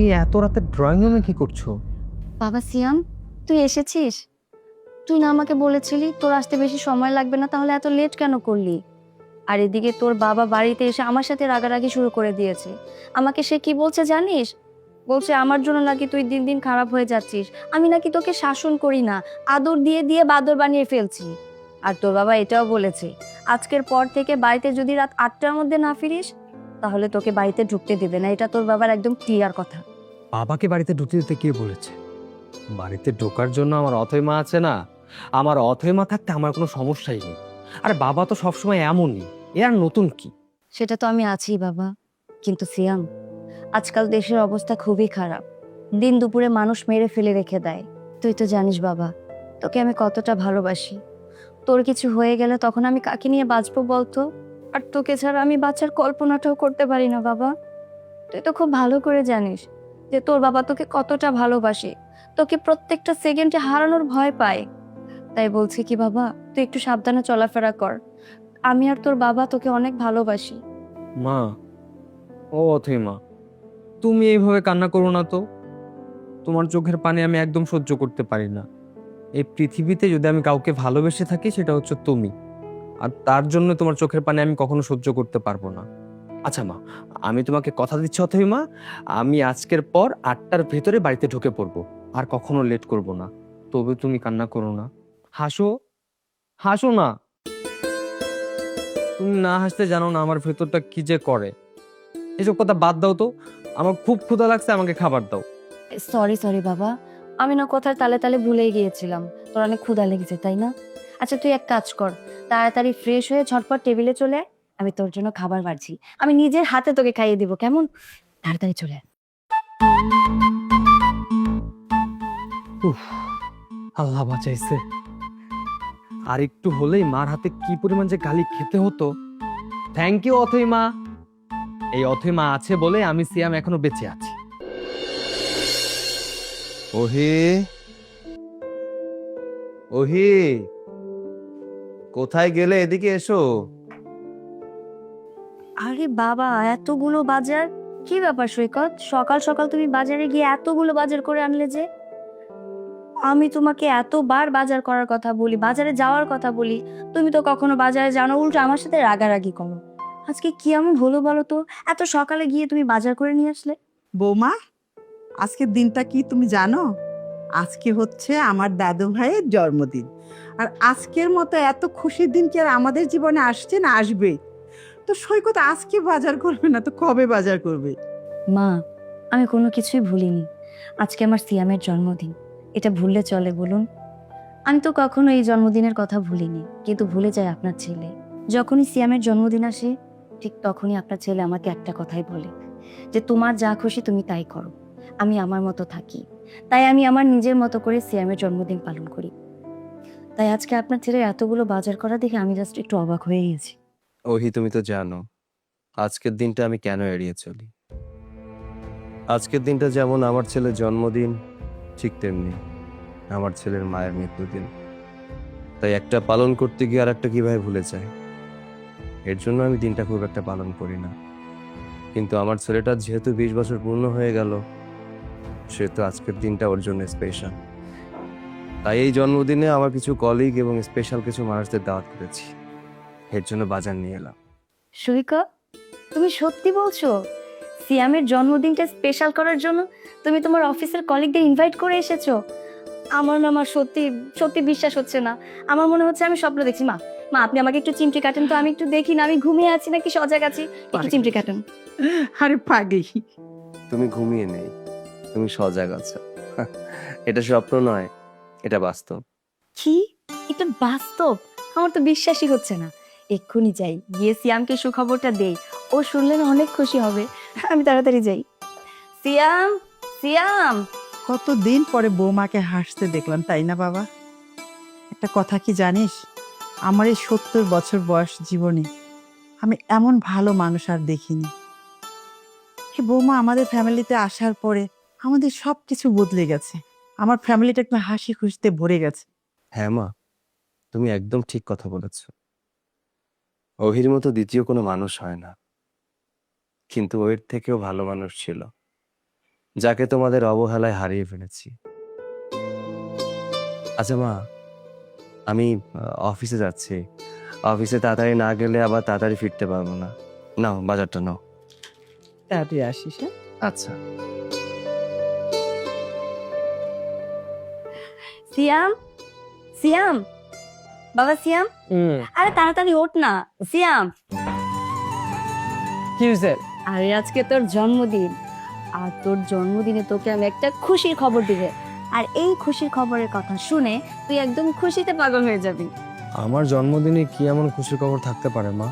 তুমি এত রাতে ড্রয়িং রুমে কি করছ? বাবা সিয়াম, তুই এসেছিস? তুই না আমাকে বলেছিলি তোর আসতে বেশি সময় লাগবে না, তাহলে এত লেট কেন করলি? আর এদিকে তোর বাবা বাড়িতে এসে আমার সাথে রাগারাগি শুরু করে দিয়েছে। আমাকে সে কি বলছে জানিস? বলছে, আমার জন্য নাকি তুই দিন দিন খারাপ হয়ে যাচ্ছিস। আমি নাকি তোকে শাসন করি না, আদর দিয়ে দিয়ে বাদর বানিয়ে ফেলছি। আর তোর বাবা এটাও বলেছে, আজকের পর থেকে বাড়িতে যদি রাত আটটার মধ্যে না ফিরিস, তাহলে তোকে বাড়িতে ঢুকতে দেবে না। এটা তোর বাবার একদম ক্লিয়ার কথা। বাবাকে বাড়িতে ঢুকতে দিতে কে বলেছে? বাড়িতে ঢোকার জন্য আমার অথৈ মা আছে না? আমার অথৈ মা থাকতে আমার কোনো সমস্যাই নেই। আরে বাবা তো সবসময় এমনই। এ আর নতুন কি? সেটা তো আমি আছি বাবা, কিন্তু সিয়াম, আজকাল দেশের অবস্থা খুবই খারাপ। দিন দুপুরে মানুষ মেরে ফেলে রেখে দেয়। তুই তো জানিস বাবা, তোকে আমি কতটা ভালোবাসি। তোর কিছু হয়ে গেলে তখন আমি কাকে নিয়ে বাঁচবো বলতো? আর তোকে ছাড়া আমি বাচ্চার কল্পনাটাও করতে পারি না বাবা। তুই তো খুব ভালো করে জানিস যে তোর বাবা তোকে কতটা ভালোবাসে। তোকে প্রত্যেকটা সেকেন্ডে হারানোর ভয় পায়। তাই বলছি কি বাবা, তুই একটু সাবধানে চলাফেরা কর। আমি আর তোর বাবা তোকে অনেক ভালোবাসি। মা, ও অথৈ মা, তুমি এইভাবে কান্না করো না তো। তোমার চোখের পানি আমি একদম সহ্য করতে পারি না। এই পৃথিবীতে যদি আমি কাউকে ভালোবেসে থাকি, সেটা হচ্ছে তুমি। আর তার জন্য তোমার চোখের পানি আমি কখনো সহ্য করতে পারব না। আচ্ছা মা, আমি তোমাকে কথা দিচ্ছি অথৈ মা, আমি আজকের পর আটটার ভেতরে বাড়িতে ঢুকে পড়ব, আর কখনো লেট করব না, তবে তুমি কান্না করো না। হাসো হাসো না। তুমি না হাসতে জানো না আমার ভেতরটা কি যে করে। এসব কথা বাদ দাও তো, আমার খুব ক্ষুধা লাগছে, আমাকে খাবার দাও। সরি সরি বাবা। আমি না কথার তালে তালে ভুলেই গিয়েছিলাম। তোর অনেক ক্ষুধা লেগেছে, তাই না? আচ্ছা তুই এক কাজ কর, তাড়াতাড়ি ফ্রেশ হয়ে ঝটপট টেবিলে চলে আয়। আমি তোর জন্য খাবার বাড়ছি। আমি নিজের হাতে তোকে খাইয়ে দিব, কেমন? তাড়াতাড়ি চলে আল্লাহ বাঁচাইছে। আর একটু হলেই মার হাতে কি পরিমাণ যে গালি খেতে হতো। থ্যাংক ইউ অথই মা। এই অথই মা আছে বলে আমি সিয়াম এখনও বেঁচে আছি। ওহি ওহি, কোথায় গেলে এদিকে এসো? আরে বাবা, এতগুলো বাজার? কি ব্যাপার সৈকত? সকাল সকাল তুমি বাজারে গিয়ে এতগুলো বাজার করে আনলে যে? আমি তোমাকে এতবার বাজার করার কথা বলি, বাজারে যাওয়ার কথা বলি। তুমি তো কখনো বাজারে জানো উল্টো আমার সাথে রাগারাগি করো। আজকে কি এমন হলো বলো তো? এত সকালে গিয়ে তুমি বাজার করে নিয়ে আসলে? বৌমা, আজকের দিনটা কি তুমি জানো? আজকে হচ্ছে আমার দাদু ভাইয়ের জন্মদিন। আর আজকের মতো এত খুশির দিন কি আর আমাদের জীবনে আসছে না আসবে তো সৈকত আজকে বাজার করবে না, তো কবে বাজার করবে? মা, আমি কোনো কিছুই ভুলিনি। আজকে আমার সিয়ামের জন্মদিন। এটা ভুললে চলে বলুন। আমি তো কখনো এই জন্মদিনের কথা ভুলিনি, কিন্তু ভুলে যায় আপনার ছেলে। যখনই সিয়ামের জন্মদিন আসে, ঠিক তখনই আপনার ছেলে আমাকে একটা কথাই বলে, যে তোমার যা খুশি তুমি তাই করো। আমি আমার মতো থাকি। তাই আমি আমার নিজের মতো করে সিয়ামের জন্মদিন পালন করি। তাই আজকে আপনার ছেলে এতগুলো বাজার করা দেখে আমি জাস্ট একটু অবাক হয়ে গেছি। ওহি, তুমি তো জানো, আজকের দিনটা আমি কেন এড়িয়ে চলি? আজকের দিনটা যেমন আমার ছেলের জন্মদিন, ঠিক তেমনি আমার ছেলের মায়ের মৃত্যুদিন। তাই একটা পালন করতে গিয়ে আর একটা কীভাবে ভুলে যায়? এর জন্য আমি দিনটা খুব একটা পালন করি না। কিন্তু আমার ছেলেটা যেহেতু বিশ বছর পূর্ণ হয়ে গেল সেহেতু আজকের দিনটা ওর জন্য স্পেশাল তাই এই জন্মদিনে আমার কিছু কলিগ এবং স্পেশাল কিছু মানুষদের দাওয়াত করেছি। এর জন্য বাজার নিয়ে এলাম। সুইকা তুমি সত্যি বলছো? সিয়ামের জন্মদিনটা স্পেশাল করার জন্য তুমি তোমার অফিসের কলিগদের ইনভাইট করে এসেছ? আমার না আমার সত্যি সত্যি বিশ্বাস হচ্ছে না। আমার মনে হচ্ছে আমি স্বপ্ন দেখছি। মা মা আপনি আমাকে একটু চিমটি কাটেন তো আমি একটু দেখি না আমি ঘুমিয়ে আছি নাকি সজাগ আছি? একটু চিমটি কাটেন। আরে পাগলি। তুমি ঘুমিয়ে নেই তুমি সজাগ আছো। এটা স্বপ্ন নয় এটা বাস্তব। কি? এটা বাস্তব? আমার তো বিশ্বাসই হচ্ছে না। এক্ষুনি যাই। গিয়ে সিয়ামকে সুখবরটা দেই। ও শুনলে না অনেক খুশি হবে। আমি তাড়াতাড়ি যাই। সিয়াম সিয়াম! কতদিন পরে বৌমাকে হাসতে দেখলাম তাই না বাবা? একটা কথা কি জানিস? আমার এই সত্তর বছর বয়স জীবনে আমি এমন ভালো মানুষ আর দেখিনি। এই বৌমা আমাদের ফ্যামিলিতে আসার পরে আমাদের সব কিছু বদলে গেছে। আমার ফ্যামিলিটা একটু হাসি খুশিতে ভরে গেছে। হ্যাঁ মা তুমি একদম ঠিক কথা বলেছ। অহির মতো দ্বিতীয় কোনো মানুষ হয় না। কিন্তু ওর থেকেও ভালো মানুষ ছিল যাকে তোমাদের অবহেলায় হারিয়ে ফেলেছি। আচ্ছা মা আমি অফিসে যাচ্ছি। অফিসে তাড়াতাড়ি না গেলে আবার তাড়াতাড়ি ফিরতে পারব না। নাও বাজারটা নাও। তাড়াতাড়ি আসিস হ্যাঁ? আচ্ছা। সিয়াম? সিয়াম? বাবা সিয়াম? আরে তাড়াতাড়ি ওঠ না। সিয়াম। কি হয়েছে আরে আজকে তোর জন্মদিন। আর তোর জন্মদিনে তোকে আমি একটা খুশির খবর দিবে। আর এই খুশির খবরের কথা শুনে তুই একদম খুশিতে পাগল হয়ে যাবি। আমার জন্মদিনে কি এমন খুশির খবর থাকতে পারে মা?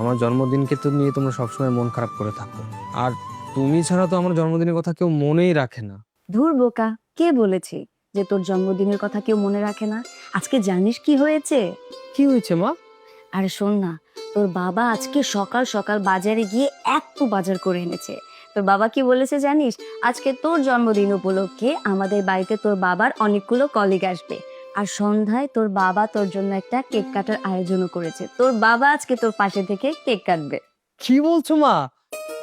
আমার জন্মদিনকে তো নিয়ে তোমরা সবসময় মন খারাপ করে থাকো। আর তুমি ছাড়া তো আমার জন্মদিনের কথা কেউ মনেই রাখে না। ধুর বোকা কে বলেছে যে তোর জন্মদিনের কথা কেউ মনে রাখে না? আজকে জানিস কি হয়েছে? কি হয়েছে মা? আরে শোন না তোর বাবা আজকে সকাল সকাল বাজারে গিয়ে এত বাজার করে এনেছে। তোর বাবা কি বলেছে জানিস? আজকে তোর জন্মদিন উপলক্ষে আমাদের বাড়িতে তোর বাবার অনেকগুলো কলিগ আসবে। আর সন্ধ্যায় তোর বাবা তোর জন্য একটা কেক কাটার আয়োজনও করেছে। তোর বাবা আজকে তোর পাশে থেকে কেক কাটবে। কি বলছো মা?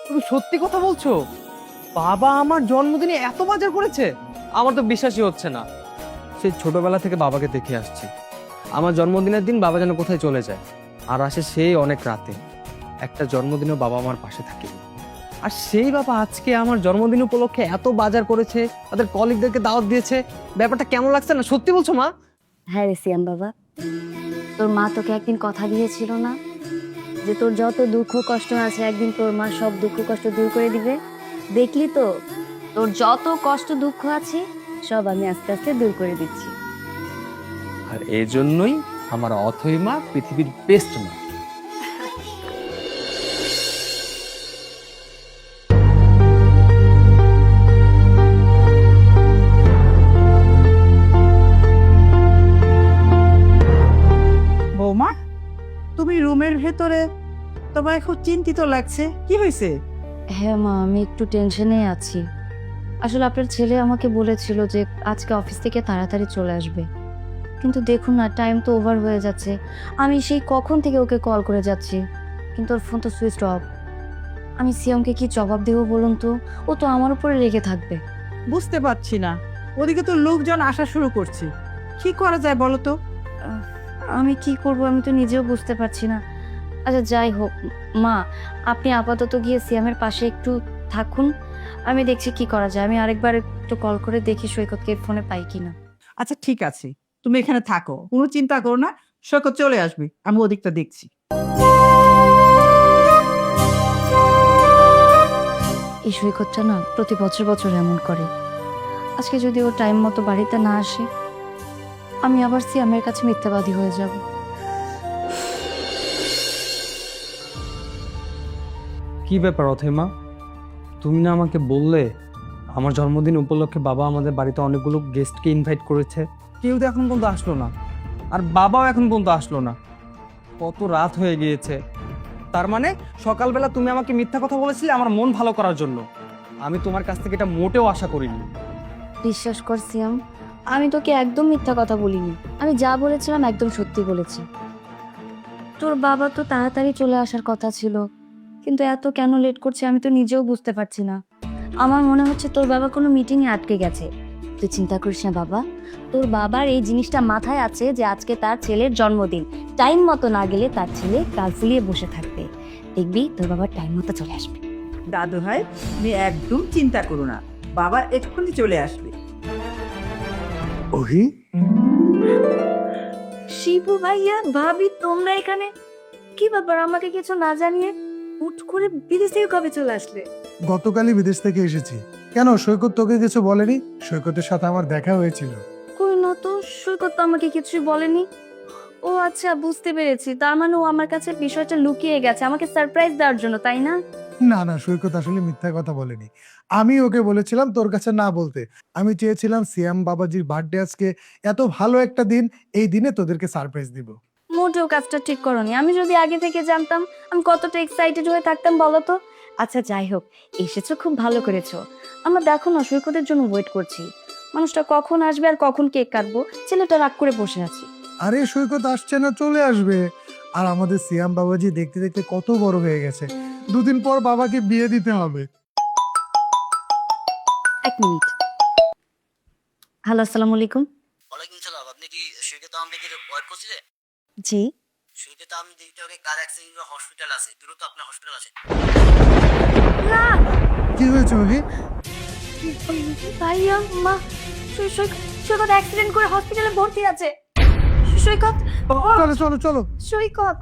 তুমি সত্যি কথা বলছো? বাবা আমার জন্মদিনে এত বাজার করেছে? আমার তো বিশ্বাসই হচ্ছে না। সেই ছোটবেলা থেকে বাবাকে দেখে আসছি। আমার জন্মদিনের দিন বাবা যেন কোথায় চলে যায়। আর আসে সেই অনেক রাতে। একটা জন্মদিনও বাবা আমার পাশে থাকে। আর সেই বাবা আজকে আমার জন্মদিন উপলক্ষে এত বাজার করেছে, তাদের কলিগদেরকে দাওয়াত দিয়েছে। ব্যাপারটা কেমন লাগছে না? সত্যি বলছো মা? হ্যাঁ রে সিয়াম বাবা। তোর মা তোকে একদিন কথা দিয়েছিল না? যে তোর যত দুঃখ কষ্ট আছে, একদিন তোর মা সব দুঃখ কষ্ট দূর করে দিবে। দেখলি তো? তোর যত কষ্ট দুঃখ আছে সব আমি আস্তে আস্তে দূর করে দিচ্ছি। আর এই জন্যই আমার অথই মা পৃথিবীর বেস্ট মা। বৌমা তুমি রুমের ভেতরে তোমার খুব চিন্তিত লাগছে। কি হয়েছে? হ্যাঁ মা আমি একটু টেনশনে আছি। আসলে আপনার ছেলে আমাকে বলেছিল যে আজকে অফিস থেকে তাড়াতাড়ি চলে আসবে। কিন্তু দেখুন না টাইম তো ওভার হয়ে যাচ্ছে। আমি সেই কখন থেকে ওকে কল করে যাচ্ছি? কিন্তু ওর ফোন তো সুইচ অফ আমি সিয়ামকে কি জবাব দেবো বলুন তো? ও তো আমার উপরে রেগে থাকবে। বুঝতে পারছি না। ওদিকে তো লোকজন আসা শুরু করছে। কি করা যায় বলো তো? আমি কি করব আমি তো নিজেও বুঝতে পারছি না। আচ্ছা যাই হোক। মা আপনি আপাতত গিয়ে সিয়ামের পাশে একটু থাকুন। আমি দেখছি কি করা যায়। আমি আরেকবার একটু কল করে দেখি সৈকতকে ফোনে পাই কিনা। আচ্ছা ঠিক আছে। তুমি এখানে থাকো। কোনো চিন্তা করো না। সৈকত চলে আসবে। আমি ওদিকটা দেখছি। এই সৈকতটা না প্রতি বছর বছর এমন করে। আজকে যদি ও টাইম মতো বাড়িতে না আসে আমি আবার সিয়ামের কাছে মিথ্যাবাদী হয়ে যাব। কি ব্যাপার অথেমা? তুমি না আমাকে বললে, আমার জন্মদিন উপলক্ষে বাবা আমাদের বাড়িতে অনেকগুলো গেস্টকে ইনভাইট করেছে। কেউ তো এখন পর্যন্ত আসলো না। আর বাবাও এখন পর্যন্ত আসলো না। কত রাত হয়ে গিয়েছে। তার মানে সকালবেলা তুমি আমাকে মিথ্যা কথা বলেছিলে আমার মন ভালো করার জন্য। আমি তোমার কাছ থেকে এটা মোটেও আশা করিনি। বিশ্বাস কর আমি তোকে একদম মিথ্যা কথা বলিনি। আমি যা বলেছিলাম একদম সত্যি বলেছি। তোর বাবা তো তাড়াতাড়ি চলে আসার কথা ছিল। কিন্তু এত কেন লেট করছে আমি তো নিজেও বুঝতে পারছি না। আমার মনে হচ্ছে তোর বাবা কোনো মিটিংয়ে আটকে গেছে। তুই চিন্তা করিস না বাবা তোর বাবার এই জিনিসটা মাথায় আছে যে আজকে তার ছেলের জন্মদিন। টাইম মতো না গেলে তার ছেলে গাল ফুলিয়ে বসে থাকবে। দেখবি তোর বাবার টাইম মতো চলে আসবে। দাদু ভাই তুমি একদম চিন্তা করো না। বাবা এক্ষুনি চলে আসবে। ওহি? শিবু ভাইয়া ভাবি তোমরা এখানে? কি ব্যাপার আমাকে কিছু না জানিয়ে হুট করে বিদেশ থেকে কবে চলে আসলে? গতকালই বিদেশ থেকে এসেছি। কেন সৈকত তোকে কিছু বলেনি? সৈকতের সাথে আমার দেখা হয়েছিল। কই না তো সৈকত তো আমাকে কিছুই বলেনি। ও আচ্ছা বুঝতে পেরেছি। তার মানে ও আমার কাছে বিষয়টা লুকিয়ে গেছে। আমাকে সারপ্রাইজ দেওয়ার জন্য তাই না? না না সৈকত আসলে মিথ্যা কথা বলেনি। আমি ওকে বলেছিলাম তোর কাছে না বলতে। আমি চেয়েছিলাম সিয়াম বাবাজির বার্থডে আজকে। এত ভালো একটা দিন এই দিনে তোদেরকে সারপ্রাইজ দিব। মোটেও কাজটা ঠিক করনি। আমি যদি আগে থেকে জানতাম আমি কতটা এক্সাইটেড হয়ে থাকতাম বলো তো? আচ্ছা যাই হোক এসেছ খুব ভালো করেছ। আমরা দেখো না সৈকতের জন্য ওয়েট করছি। মানুষটা কখন আসবে আর কখন কেক কাটবো ছেলেটা রাগ করে বসে আছি। আরে সৈকত আসছে না চলে আসবে। আর আমাদের সিয়াম বাবাজি দেখতে দেখতে কত বড় হয়ে গেছে। দুদিন পর বাবাকে বিয়ে দিতে হবে। এক মিনিট। হ্যালো আসসালামু আলাইকুম। ওয়ালাইকুম সালাম আপনি কি সৈকত আহমেদের ওয়ার্ড করছিলেন জি। শুনতে তো আমি দেখতে হবে কার অ্যাক্সিডেন্ট হসপিটাল আছে। দ্রুত আপনার হসপিটাল আছে। কি হয়েছে ওকে ভাইয়া মা সৈকত সৈকত অ্যাক্সিডেন্ট করে হসপিটালে ভর্তি আছে। সৈকত চলো চলো চলো। সৈকত